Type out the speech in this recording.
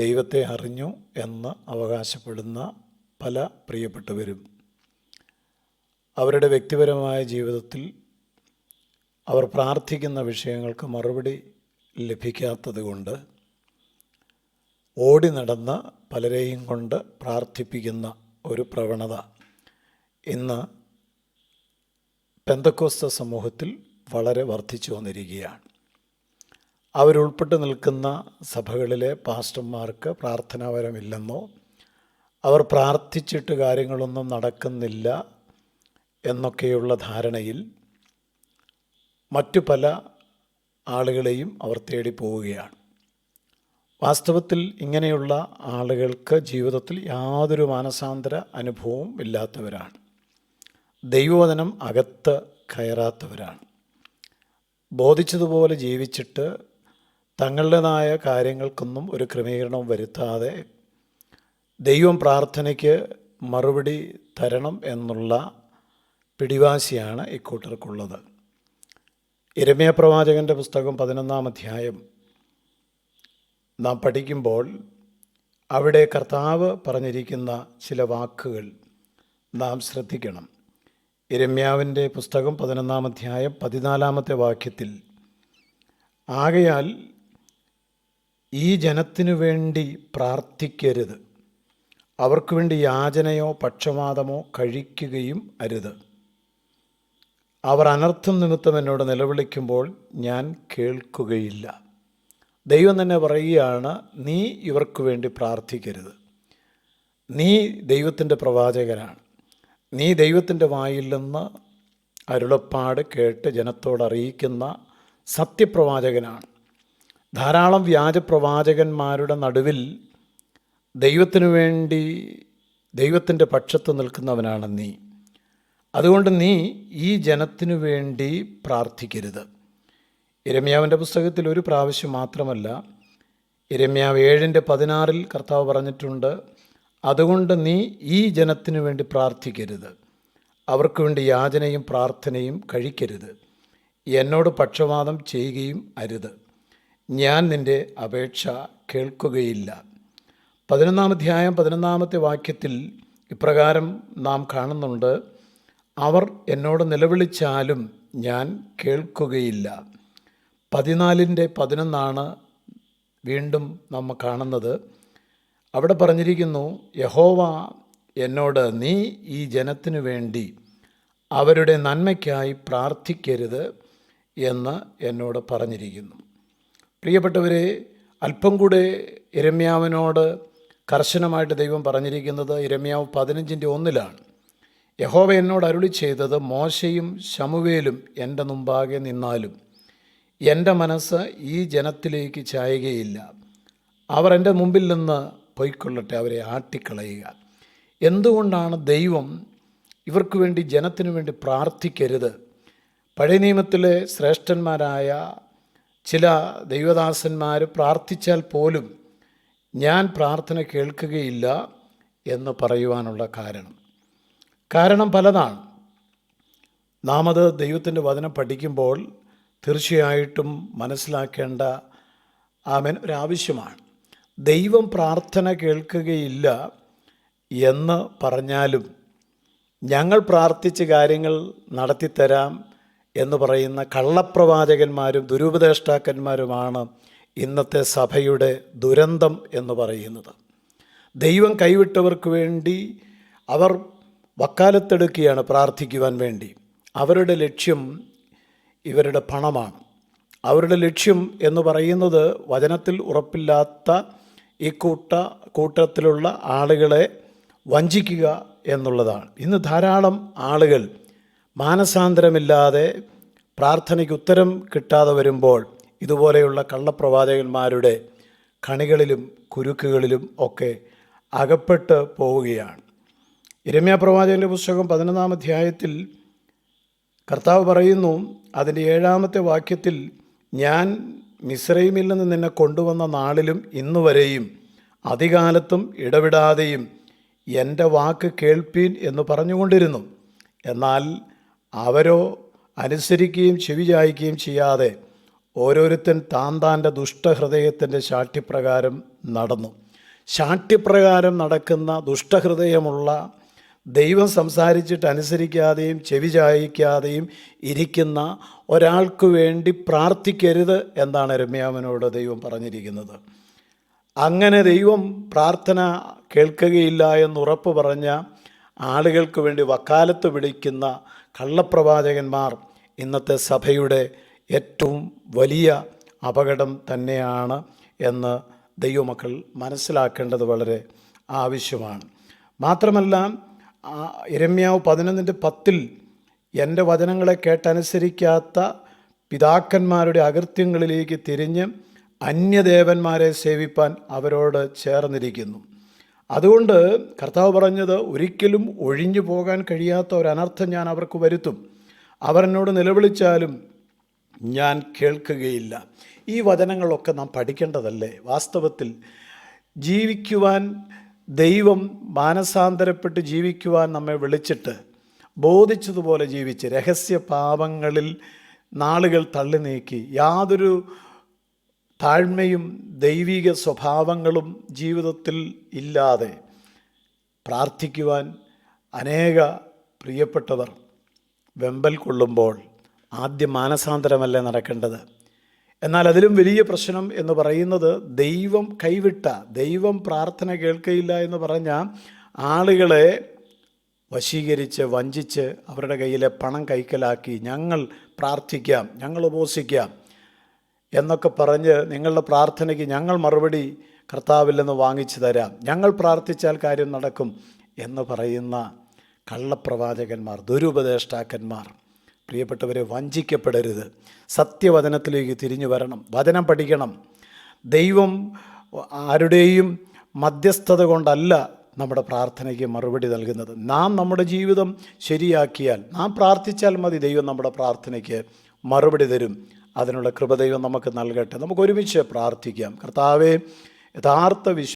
ദൈവത്തെ അറിഞ്ഞു എന്ന് അവകാശപ്പെടുന്ന പല പ്രിയപ്പെട്ടവരും. അവരുടെ വ്യക്തിപരമായ ജീവിതത്തിൽ അവർ പ്രാർത്ഥിക്കുന്ന വിഷയങ്ങൾക്ക് മറുപടി ലഭിക്കാത്തത് കൊണ്ട് ഓടി നടന്ന് പലരെയും കൊണ്ട് പ്രാർത്ഥിപ്പിക്കുന്ന ഒരു പ്രവണത ഇന്ന് പെന്തക്കോസ്ത സമൂഹത്തിൽ വളരെ വർദ്ധിച്ചു വന്നിരിക്കുകയാണ്. അവരുൾപ്പെട്ട് നിൽക്കുന്ന സഭകളിലെ പാസ്റ്റർമാർക്ക് പ്രാർത്ഥനാപരമില്ലെന്നോ അവർ പ്രാർത്ഥിച്ചിട്ട് കാര്യങ്ങളൊന്നും നടക്കുന്നില്ല എന്നൊക്കെയുള്ള ധാരണയിൽ മറ്റു പല ആളുകളെയും അവർ തേടി പോവുകയാണ്. വാസ്തവത്തിൽ ഇങ്ങനെയുള്ള ആളുകൾക്ക് ജീവിതത്തിൽ യാതൊരു മാനസാന്തര അനുഭവവും ഇല്ലാത്തവരാണ്. ദൈവവചനം അകത്ത് കയറാത്തവരാണ്. ബോധിച്ചതുപോലെ ജീവിച്ചിട്ട് തങ്ങളുടേതായ കാര്യങ്ങൾക്കൊന്നും ഒരു ക്രമീകരണവും വരുത്താതെ ദൈവം പ്രാർത്ഥനയ്ക്ക് മറുപടി തരണം എന്നുള്ള പിടിവാശിയാണ് ഇക്കൂട്ടർക്കുള്ളത്. ഇരമ്യ പ്രവാചകന്റെ പുസ്തകം പതിനൊന്നാം അധ്യായം. നാം പഠിക്കുമ്പോൾ അവിടെ കർത്താവ് പറഞ്ഞിരിക്കുന്ന ചില വാക്കുകൾ നാം ശ്രദ്ധിക്കണം. ഇരമ്യാവിന്റെ പുസ്തകം പതിനൊന്നാം അധ്യായം പതിനാലാമത്തെ വാക്യത്തിൽ ആകയാൽ ഈ ജനത്തിനു വേണ്ടി പ്രാർത്ഥിക്കരുത്. അവർക്ക് വേണ്ടി യാചനയോ പക്ഷപാതമോ കഴിക്കുകയും അരുത്. അവർ അനർത്ഥം നിമിത്തം എന്നോട് നിലവിളിക്കുമ്പോൾ ഞാൻ കേൾക്കുകയില്ല. ദൈവം തന്നെ പറയുകയാണ് നീ ഇവർക്ക് വേണ്ടി പ്രാർത്ഥിക്കരുത്. നീ ദൈവത്തിന്റെ പ്രവാചകനാണ്. നീ ദൈവത്തിന്റെ വായിൽ നിന്ന് അരുളപ്പാട് കേട്ട് ജനത്തോട് അറിയിക്കുന്ന സത്യപ്രവാചകനാണ്. ധാരാളം വ്യാജ പ്രവാചകന്മാരുടെ നടുവിൽ ദൈവത്തിനു വേണ്ടി ദൈവത്തിന്റെ പക്ഷത്ത് നിൽക്കുന്നവനാണ് നീ. അതുകൊണ്ട് നീ ഈ ജനത്തിനു വേണ്ടി പ്രാർത്ഥിക്കരുത്. ഇരമ്യാവിന്റെ പുസ്തകത്തിൽ ഒരു പ്രാവശ്യം മാത്രമല്ല ഇരമ്യാവ് ഏഴിന്റെ പതിനാറിൽ കർത്താവ് പറഞ്ഞിട്ടുണ്ട് അതുകൊണ്ട് നീ ഈ ജനത്തിനു വേണ്ടി പ്രാർത്ഥിക്കരുത്. അവർക്ക് വേണ്ടി യാചനയും പ്രാർത്ഥനയും കഴിക്കരുത്. എന്നോട് പക്ഷപാതം ചെയ്യുകയും അരുത്. ഞാൻ നിന്റെ അപേക്ഷ കേൾക്കുകയില്ല. പതിനൊന്നാം അധ്യായം പതിനൊന്നാമത്തെ വാക്യത്തിൽ ഇപ്രകാരം നാം കാണുന്നുണ്ട്. അവർ എന്നോട് നിലവിളിച്ചാലും ഞാൻ കേൾക്കുകയില്ല. പതിനാലിന്റെ പതിനൊന്നാണ് വീണ്ടും നമ്മൾ കാണുന്നത്. അവിടെ പറഞ്ഞിരിക്കുന്നു യഹോവ എന്നോട് നീ ഈ ജനത്തിനു വേണ്ടി അവരുടെ നന്മയ്ക്കായി പ്രാർത്ഥിക്കരുത് എന്ന് എന്നോട് പറഞ്ഞിരിക്കുന്നു. പ്രിയപ്പെട്ടവരെ അല്പം കൂടെ ഇരമ്യാവിനോട് കർശനമായിട്ട് ദൈവം പറഞ്ഞിരിക്കുന്നത് ഇരമ്യാവ് പതിനഞ്ചിന്റെ ഒന്നിലാണ്. യഹോവ എന്നോട് അരുളി ചെയ്തത് മോശയും ശമുവേലും എന്റെ മുമ്പാകെ നിന്നാലും എന്റെ മനസ്സ് ഈ ജനത്തിലേക്ക് ചായുകയില്ല. അവർ എന്റെ മുമ്പിൽ നിന്ന് പൊയ്ക്കൊള്ളട്ടെ അവരെ ആട്ടിക്കളയുക. എന്തുകൊണ്ടാണ് ദൈവം ഇവർക്ക് വേണ്ടി ജനത്തിനു വേണ്ടി പ്രാർത്ഥിക്കരുത്? പഴയ നിയമത്തിലെ ശ്രേഷ്ഠന്മാരായ ചില ദൈവദാസന്മാർ പ്രാർത്ഥിച്ചാൽ പോലും ഞാൻ പ്രാർത്ഥന കേൾക്കുകയില്ല എന്ന് പറയുവാനുള്ള കാരണം. കാരണം പലതാണ്. നാം അത് ദൈവത്തിന്റെ വചനം പഠിക്കുമ്പോൾ തീർച്ചയായിട്ടും മനസ്സിലാക്കേണ്ട ആമൻ ഒരാവശ്യമാണ്. ദൈവം പ്രാർത്ഥന കേൾക്കുകയില്ല എന്ന് പറഞ്ഞാലും ഞങ്ങൾ പ്രാർത്ഥിച്ച് കാര്യങ്ങൾ നടത്തിത്തരാം എന്ന് പറയുന്ന കള്ളപ്രവാചകന്മാരും ദുരുപദേഷ്ടാക്കന്മാരുമാണ് ഇന്നത്തെ സഭയുടെ ദുരന്തം എന്ന് പറയുന്നത്. ദൈവം കൈവിട്ടവർക്ക് വേണ്ടി അവർ വക്കാലത്തെടുക്കുകയാണ് പ്രാർത്ഥിക്കുവാൻ വേണ്ടി. അവരുടെ ലക്ഷ്യം ഇവരുടെ പണമാണ്. അവരുടെ ലക്ഷ്യം എന്ന് പറയുന്നത് വചനത്തിൽ ഉറപ്പില്ലാത്ത ഈ കൂട്ട കൂട്ടത്തിലുള്ള ആളുകളെ വഞ്ചിക്കുക എന്നുള്ളതാണ്. ഇന്ന് ധാരാളം ആളുകൾ മാനസാന്തരമില്ലാതെ പ്രാർത്ഥനയ്ക്ക് ഉത്തരം കിട്ടാതെ വരുമ്പോൾ ഇതുപോലെയുള്ള കള്ളപ്രവാചകന്മാരുടെ കണികളിലും കുരുക്കുകളിലും ഒക്കെ അകപ്പെട്ട് പോവുകയാണ്. ഇരമ്യ പ്രവാചകന്റെ പുസ്തകം പതിനൊന്നാം അധ്യായത്തിൽ കർത്താവ് പറയുന്നു അതിന്റെ ഏഴാമത്തെ വാക്യത്തിൽ ഞാൻ മിശ്രൈമിൽ നിന്ന് നിന്നെ കൊണ്ടുവന്ന നാളിലും ഇന്നുവരെയും അധികാലത്തും ഇടവിടാതെയും എന്റെ വാക്ക് കേൾപ്പീൻ എന്ന് പറഞ്ഞുകൊണ്ടിരുന്നു. എന്നാൽ അവരോ അനുസരിക്കുകയും ചെവി ചായ്ക്കുകയും ചെയ്യാതെ ഓരോരുത്തൻ താൻ താന്റെ ദുഷ്ടഹൃദയത്തിന്റെ ശാഠ്യപ്രകാരം നടന്നു. ശാഠ്യപ്രകാരം നടക്കുന്ന ദുഷ്ടഹൃദയമുള്ള ദൈവം സംസാരിച്ചിട്ട് അനുസരിക്കാതെയും ചെവി ചായിക്കാതെയും ഇരിക്കുന്ന ഒരാൾക്ക് വേണ്ടി പ്രാർത്ഥിക്കരുത് എന്നാണ് രമ്യാമനോട് ദൈവം പറഞ്ഞിരിക്കുന്നത്. അങ്ങനെ ദൈവം പ്രാർത്ഥന കേൾക്കുകയില്ല എന്ന് ഉറപ്പ് പറഞ്ഞ ആളുകൾക്ക് വേണ്ടി വക്കാലത്ത് വിളിക്കുന്ന കള്ളപ്രവാചകന്മാർ ഇന്നത്തെ സഭയുടെ ഏറ്റവും വലിയ അപകടം തന്നെയാണ് എന്ന് ദൈവമക്കൾ മനസ്സിലാക്കേണ്ടത് വളരെ ആവശ്യമാണ്. മാത്രമല്ല ഇരമ്യാവ് പതിനൊന്നിന്റെ പത്തിൽ എന്റെ വചനങ്ങളെ കേട്ടനുസരിക്കാത്ത പിതാക്കന്മാരുടെ അകൃത്യങ്ങളിലേക്ക് തിരിഞ്ഞ് അന്യദേവന്മാരെ സേവിപ്പാൻ അവരോട് ചേർന്നിരിക്കുന്നു. അതുകൊണ്ട് കർത്താവ് പറഞ്ഞത് ഒരിക്കലും ഒഴിഞ്ഞു പോകാൻ കഴിയാത്ത ഒരു അനർത്ഥം ഞാൻ അവർക്ക് വരുത്തും. അവർ എന്നോട് നിലവിളിച്ചാലും ഞാൻ കേൾക്കുകയില്ല. ഈ വചനങ്ങളൊക്കെ നാം പഠിക്കേണ്ടതല്ലേ? വാസ്തവത്തിൽ ജീവിക്കുവാൻ ദൈവം മാനസാന്തരപ്പെട്ട് ജീവിക്കുവാൻ നമ്മെ വിളിച്ചിട്ട് ബോധിച്ചതുപോലെ ജീവിച്ച് രഹസ്യ പാപങ്ങളിൽ നാളുകൾ തള്ളി നീക്കി യാതൊരു താഴ്മയും ദൈവിക സ്വഭാവങ്ങളും ജീവിതത്തിൽ ഇല്ലാതെ പ്രാർത്ഥിക്കുവാൻ അനേക പ്രിയപ്പെട്ടവർ വെമ്പൽ കൊള്ളുമ്പോൾ ആദ്യം മാനസാന്തരമല്ലേ നടക്കേണ്ടത്? എന്നാൽ അതിലും വലിയ പ്രശ്നം എന്ന് പറയുന്നത് ദൈവം കൈവിട്ട ദൈവം പ്രാർത്ഥന കേൾക്കയില്ല എന്ന് പറഞ്ഞ ആളുകളെ വശീകരിച്ച് വഞ്ചിച്ച് അവരുടെ കയ്യിലെ പണം കൈക്കലാക്കി ഞങ്ങൾ പ്രാർത്ഥിക്കാം ഞങ്ങൾ ഉപസിക്കാം എന്നൊക്കെ പറഞ്ഞ് നിങ്ങളുടെ പ്രാർത്ഥനയ്ക്ക് ഞങ്ങൾ മറുപടി കർത്താവില്ലെന്ന് വാങ്ങിച്ചു തരാം. ഞങ്ങൾ പ്രാർത്ഥിച്ചാൽ കാര്യം നടക്കും എന്ന് പറയുന്ന കള്ളപ്രവാചകന്മാർ ദുരുപദേഷ്ടാക്കന്മാർ. പ്രിയപ്പെട്ടവരെ വഞ്ചിക്കപ്പെടരുത്. സത്യവചനത്തിലേക്ക് തിരിഞ്ഞു വരണം. വചനം പഠിക്കണം. ദൈവം ആരുടെയും മധ്യസ്ഥത കൊണ്ടല്ല നമ്മുടെ പ്രാർത്ഥനയ്ക്ക് മറുപടി നൽകുന്നത്. നാം നമ്മുടെ ജീവിതം ശരിയാക്കിയാൽ നാം പ്രാർത്ഥിച്ചാൽ മതി ദൈവം നമ്മുടെ പ്രാർത്ഥനയ്ക്ക് മറുപടി തരും. അതിനുള്ള കൃപ ദൈവം നമുക്ക് നൽകട്ടെ. നമുക്ക് ഒരുമിച്ച് പ്രാർത്ഥിക്കാം. കർത്താവെ യഥാർത്ഥ വിശ്വ